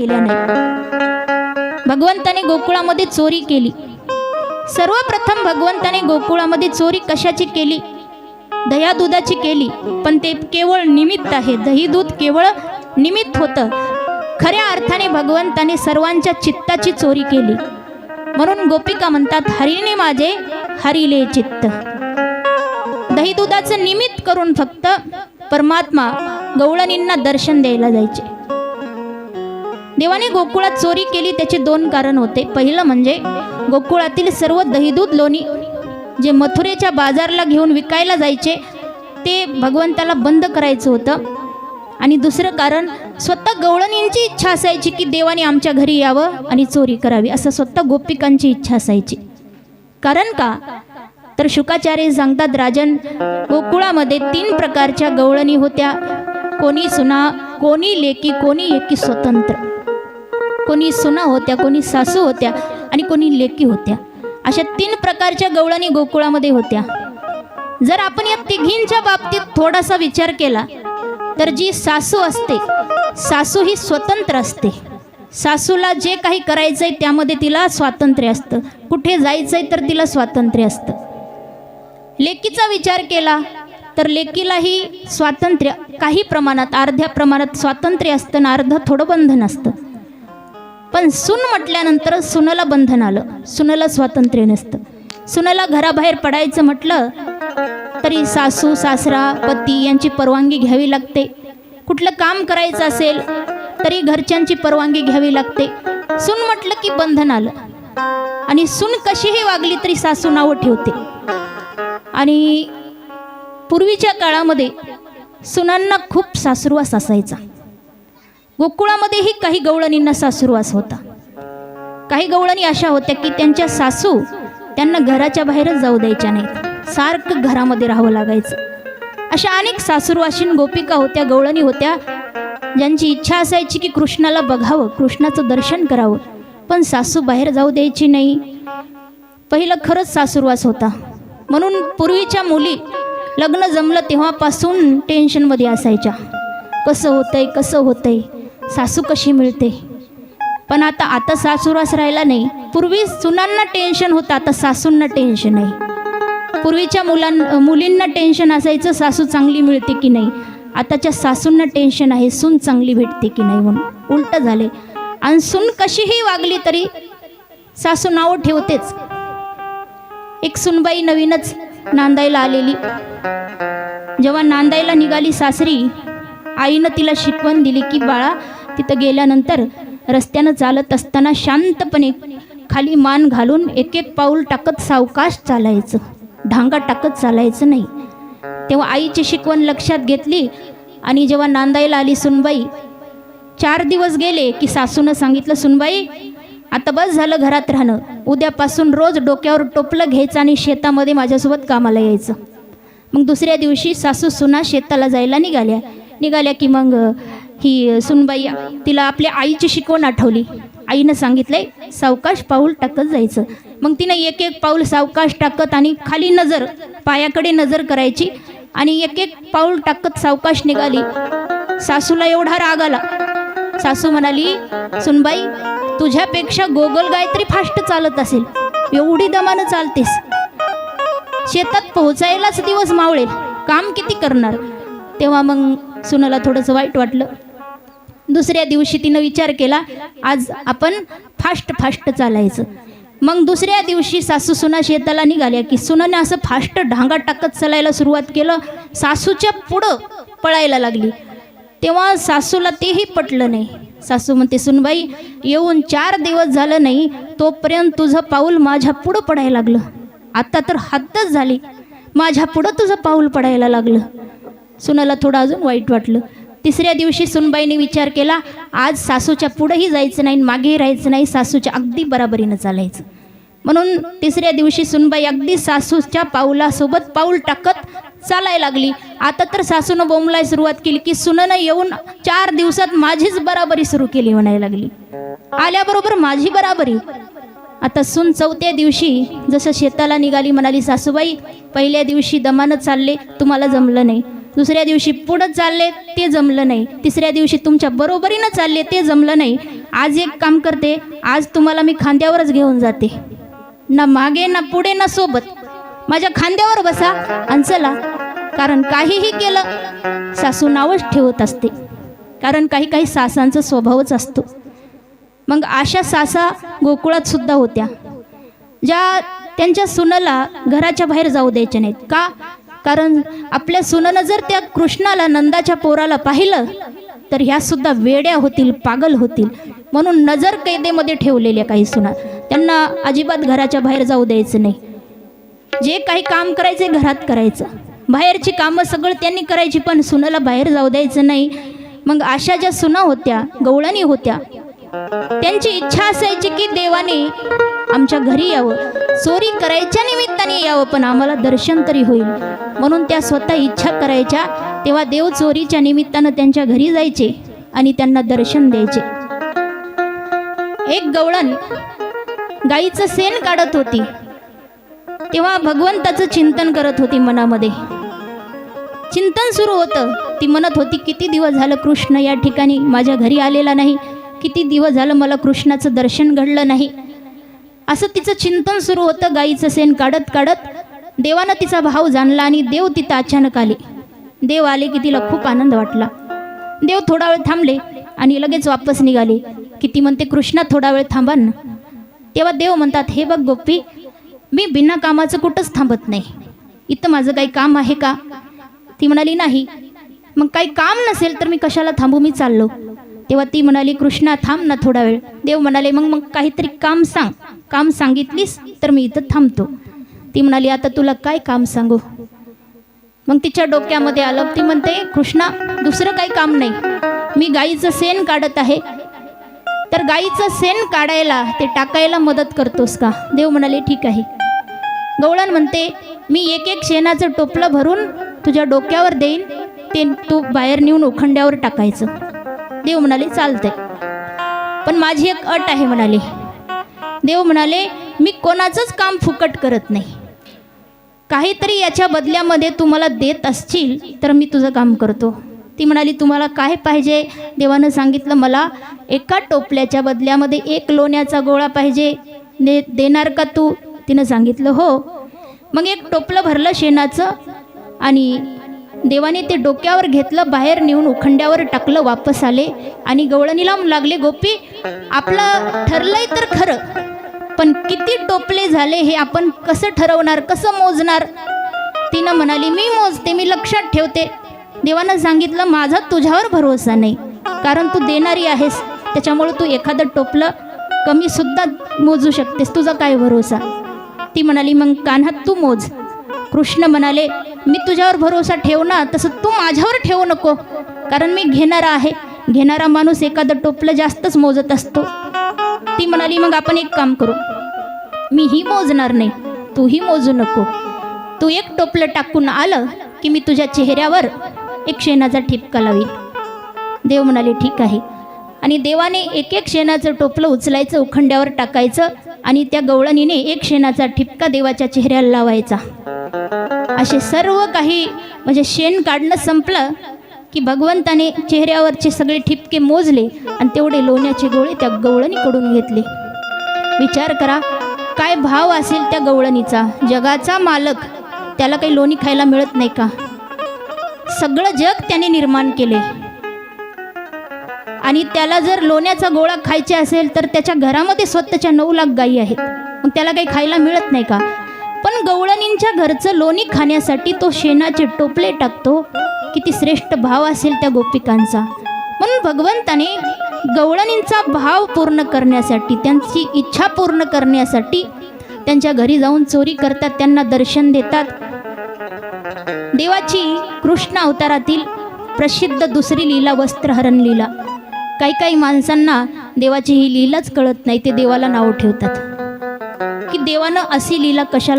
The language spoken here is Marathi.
केल्या नाही. भगवंताने गोकुळामध्ये चोरी केली. सर्वप्रथम भगवंताने गोकुळामध्ये चोरी कशाची केली? दह्या दुधाची केली. पण ते केवळ निमित्त आहे. दही दूध केवळ निमित्त होतं. खऱ्या अर्थाने भगवंताने सर्वांच्या चित्ताची चोरी केली. म्हणून गोपिका म्हणतात हरिने माझे हरिले चित्त. दही दुधाचं निमित्त करून फक्त परमात्मा गवळणींना दर्शन द्यायला जायचे. देवाने गोकुळात चोरी केली त्याचे दोन कारण होते. पहिलं म्हणजे गोकुळातील सर्व दहीदूध लोणी जे मथुरेच्या बाजारला घेऊन विकायला जायचे ते भगवंताला बंद करायचं होतं. आणि दुसरं कारण स्वतः गवळणींची इच्छा असायची की देवाने आमच्या घरी यावं आणि चोरी करावी असं स्वतः गोपिकांची इच्छा असायची. कारण का? तर शुकाचार्य सांगतात राजन गोकुळामध्ये तीन प्रकारच्या गवळणी होत्या. कोणी सुना कोणी लेकी कोणी एकी स्वतंत्र. कोणी सुना होत्या कोणी सासू होत्या आणि कोणी लेकी होत्या. अशा तीन प्रकारच्या गवळणी गोकुळामध्ये होत्या. जर आपण या तिघींच्या बाबतीत थोडासा विचार केला तर जी सासू असते सासू ही स्वतंत्र असते. सासूला जे काही करायचं आहे त्यामध्ये तिला स्वातंत्र्य असतं. कुठे जायचं आहे तर तिला स्वातंत्र्य असतं. लेकीचा विचार केला तर लेकीलाही स्वातंत्र्य काही प्रमाणात अर्ध्या प्रमाणात स्वातंत्र्य असतं आणि अर्ध थोडं बंधन असतं. पण सून म्हटल्यानंतर सुनाला बंधन आलं. सुनाला स्वातंत्र्य नसतं. सुनाला घराबाहेर पडायचं म्हटलं तरी सासू सासरा पती यांची परवानगी घ्यावी लागते. कुठलं काम करायचं असेल तरी घरच्यांची परवानगी घ्यावी लागते. सून म्हटलं की बंधन आलं. आणि सून कशीही वागली तरी सासू नावं ठेवते. आणि पूर्वीच्या काळामध्ये सुनांना खूप सासुरवास असायचा. गोकुळामध्येही काही गवळणींना सासुरवास होता. काही गवळणी अशा होत्या की त्यांच्या सासू त्यांना घराच्या बाहेरच जाऊ द्यायच्या नाहीत. सारखं घरामध्ये राहावं लागायचं. अशा अनेक सासूरवाशीन गोपिका होत्या गवळणी होत्या ज्यांची इच्छा असायची की कृष्णाला बघावं कृष्णाचं दर्शन करावं. पण सासू बाहेर जाऊ द्यायची नाही. पहिलं खरंच सासूरवास होता. म्हणून पूर्वीच्या मुली लग्न जमलं तेव्हापासून टेन्शनमध्ये असायच्या. कसं होतंय कसं होतंय? सासू कशी मिळते? पण आता आता सासूरास राहिला नाही. पूर्वी सुनांना टेन्शन होतं आता सासूंना टेन्शन आहे. पूर्वीच्या मुलां मुलींना टेन्शन असायचं सासू चांगली मिळते की नाही. आताच्या सासूंना टेन्शन आहे सून चांगली भेटते की नाही म्हणून. उलट झाले आणि सून कशीही वागली तरी सासू नावं ठेवतेच. एक सुनबाई नवीनच नांदायला आलेली. जेव्हा नांदायला निघाली सासरी आईनं तिला शिकवण दिली की बाळा तिथं गेल्यानंतर रस्त्यानं चालत असताना शांतपणे खाली मान घालून एक एक पाऊल टाकत सावकाश चालायचं. ढांगा टाकत चालायचं नाही. तेव्हा आईची शिकवण लक्षात घेतली आणि जेव्हा नांदायला आली सुनबाई चार दिवस गेले की सासूनं सांगितलं सुनबाई आता बस झालं घरात राहणं. उद्यापासून रोज डोक्यावर टोपलं घ्यायचं आणि शेतामध्ये माझ्यासोबत कामाला यायचं. मग दुसऱ्या दिवशी सासू सुना शेताला जायला निघाल्या. निघाल्या की मग ही सुनबाई तिला आपल्या आईची शिकवण आठवली. आईनं सांगितलंय सावकाश पाऊल टाकत जायचं. मग तिनं एक एक पाऊल सावकाश टाकत आणि खाली नजर पायाकडे नजर करायची आणि एक एक पाऊल टाकत सावकाश निघाली. सासूला एवढा राग आला. सासू म्हणाली सुनबाई तुझ्यापेक्षा गोगल गायत्री फास्ट चालत असेल. एवढी दमानं चालतेस. शेतात पोहोचायलाच दिवस मावळेल. काम किती करणार? तेव्हा मग सुनाला थोडंसं वाईट वाटलं. दुसऱ्या दिवशी तिनं विचार केला आज आपण फास्ट फास्ट चालायचं. मग दुसऱ्या दिवशी सासू सुना शेताला निघाल्या की सुनाने असं फास्ट ढांगा टाकत चालायला सुरुवात केलं. सासूच्या पुढं पळायला लागली. तेव्हा सासूला तेही पटलं नाही. सासू म्हणते सुनबाई येऊन चार दिवस झालं नाही तोपर्यंत तुझं पाऊल माझ्या पुढं पडायला लागलं. आता तर हद्दच झाली. माझ्या पुढं तुझं पाऊल पडायला लागलं. सुनाला थोडं अजून वाईट वाटलं. तिसऱ्या दिवशी सुनबाईने विचार केला आज सासूच्या पुढंही जायचं नाही मागेही राहायचं नाही सासूच्या अगदी बराबरीनं चालायचं. म्हणून तिसऱ्या दिवशी सुनबाई अगदी सासूच्या पाऊलासोबत पाऊल टाकत चालायला लागली. आता तर सासूनं बोंबलाय सुरुवात केली की सुननं येऊन चार दिवसात माझीच बराबरी सुरू केली म्हणायला लागली. आल्याबरोबर माझी बराबरी. आता सून चौथ्या दिवशी जसं शेताला निघाली म्हणाली सासूबाई पहिल्या दिवशी दमानं चालले तुम्हाला जमलं नाही. दुसऱ्या दिवशी पुढं चालले ते जमलं नाही. तिसऱ्या दिवशी तुमच्या बरोबरीनं चालले ते जमलं नाही. आज एक काम करते आज तुम्हाला मी खांद्यावरच घेऊन जाते. ना मागे ना पुढे ना सोबत. माझ्या खांद्यावर बसा आणि चला. कारण काहीही केलं सासू नावच ठेवत असते. कारण काही काही सासांचा स्वभावच असतो. मग अशा सासा गोकुळात सुद्धा होत्या. ज्या त्यांच्या सुनाला घराच्या बाहेर जाऊ द्यायच्या नाहीत. का? कारण आपल्या सुनं जर त्या कृष्णाला नंदाच्या पोराला पाहिलं तर ह्या सुद्धा वेड्या होतील पागल होतील. म्हणून नजर कैदेमध्ये ठेवलेल्या काही सुना. त्यांना अजिबात घराच्या बाहेर जाऊ द्यायचं नाही. जे काही काम करायचे घरात करायचं. बाहेरची कामं सगळं त्यांनी करायची पण सुनाला बाहेर जाऊ द्यायचं नाही. मग अशा ज्या सुना होत्या गवळणी होत्या त्यांची इच्छा असायची की देवाने आमच्या घरी यावं. चोरी करायच्या निमित्ताने यावं पण आम्हाला दर्शन तरी होईल. म्हणून त्या स्वतः इच्छा करायच्या. तेव्हा देव चोरीच्या निमित्तानं त्यांच्या घरी जायचे आणि त्यांना दर्शन द्यायचे. एक गवळण गाईचं सेन काढत होती. तेव्हा भगवंताचं चिंतन करत होती मनामध्ये. चिंतन सुरू होतं. ती म्हणत होती किती दिवस झालं कृष्ण या ठिकाणी? माझ्या घरी आलेला नाही. किती दिवस झालं मला कृष्णाचं दर्शन घडलं नाही? असं तिचं चिंतन सुरू होतं. गाईचं सेन काढत काढत देवानं तिचा भाव जाणला आणि देव तिथं अचानक आले. देव आले की तिला खूप आनंद वाटला. देव थोडा वेळ थांबले आणि लगेच वापस निघाले. की ती म्हणते कृष्णा थोडा वेळ थांबा ना. तेव्हा देव म्हणतात हे बघ गोपी मी बिना कामाचं कुठंच थांबत नाही. इथं माझं काही काम आहे का? ती म्हणाली नाही. मग काही काम नसेल तर मी कशाला थांबू? मी चाललो. तेव्हा ती म्हणाली कृष्णा थांब ना थोडा वेळ. देव म्हणाले मग मग काहीतरी काम सांग. काम सांगितलीस तर मी इथं थांबतो. ती म्हणाली आता तुला काय काम सांगू? मग तिच्या डोक्यामध्ये आलं ती म्हणते कृष्णा दुसरं काही काम नाही. मी गाईचं सेन काढत आहे. तर गाईचं सेन काढायला ते टाकायला मदत करतोस का? देव म्हणाले ठीक आहे. गवळण म्हणते मी एक एक शेणाचं टोपलं भरून तुझ्या डोक्यावर देईन. ते तू बाहेर नेऊन उखंड्यावर टाकायचं. देव म्हणाले चालतंय. पण माझी एक अट आहे म्हणाले. देव म्हणाले मी कोणाचंच काम फुकट करत नाही. काहीतरी याच्या बदल्यामध्ये तू मला देत असशील तर मी तुझं काम करतो. ती म्हणाली तुम्हाला काय पाहिजे? देवानं सांगितलं मला एका टोपल्याच्या बदल्यामध्ये एक लोण्याचा गोळा पाहिजे. दे देणार का तू? तिनं सांगितलं हो. मग एक टोपलं भरलं शेणाचं आणि देवाने ते डोक्यावर घेतलं बाहेर नेऊन उखंड्यावर टाकलं वापस आले. आणि गवळणीला लागले गोपी आपलं ठरलंय तर खरं पण किती टोपले झाले हे आपण कसं ठरवणार कसं मोजणार? तिनं म्हणाली मी मोजते मी लक्षात ठेवते. देवानं सांगितलं माझा तुझ्यावर भरोसा नाही कारण तू देणारी आहेस. त्याच्यामुळे तू एखादं टोपलं कमी सुद्धा मोजू शकतेस तुझा काय भरोसा? ती म्हणाली मग कान्हात तू मोज. कृष्ण म्हणाले मी तुझ्यावर भरोसा ठेव ना तसं तू माझ्यावर ठेवू नको. कारण मी घेणारा आहे. घेणारा माणूस एखादं टोपलं जास्तच मोजत असतो. ती म्हणाली मग आपण एक काम करू. मीही मोजणार नाही. तूही मोजू नको. तू एक टोपलं टाकून आलं की मी तुझ्या चेहऱ्यावर एक शेणाचा ठिपका लावीन. देव म्हणाले ठीक आहे. आणि देवाने एक एक शेणाचं टोपलं उचलायचं उखंड्यावर टाकायचं आणि त्या गवळणीने एक शेणाचा ठिपका देवाच्या चेहऱ्याला लावायचा. असे सर्व काही म्हणजे शेण काढणं संपलं की भगवंताने चेहऱ्यावरचे सगळे ठिपके मोजले आणि तेवढे लोण्याचे गोळे त्या गवळणीकडून घेतले. विचार करा काय भाव असेल त्या गवळणीचा? जगाचा मालक त्याला काही लोणी खायला मिळत नाही का? सगळं जग त्याने निर्माण केले. आणि त्याला जर लोण्याचा गोळा खायचा असेल तर त्याच्या घरामध्ये स्वतःच्या नऊ लाख गायी आहेत. मग त्याला काही खायला मिळत नाही का? पण गवळणींच्या घरचं लोणी खाण्यासाठी तो शेणाचे टोपले टाकतो. किती श्रेष्ठ भाव असेल त्या गोपिकांचा. म्हणून भगवंताने गवळणींचा भाव पूर्ण करण्यासाठी त्यांची इच्छा पूर्ण करण्यासाठी त्यांच्या घरी जाऊन चोरी करतात त्यांना दर्शन देतात. देवाची कृष्ण अवतारातील प्रसिद्ध दुसरी लीला वस्त्रहरण लीला. काही काही माणसांना देवाची ही लीलाच कळत नाही ते देवाला नाव ठेवतात. की देवानं अशी लीला कशाला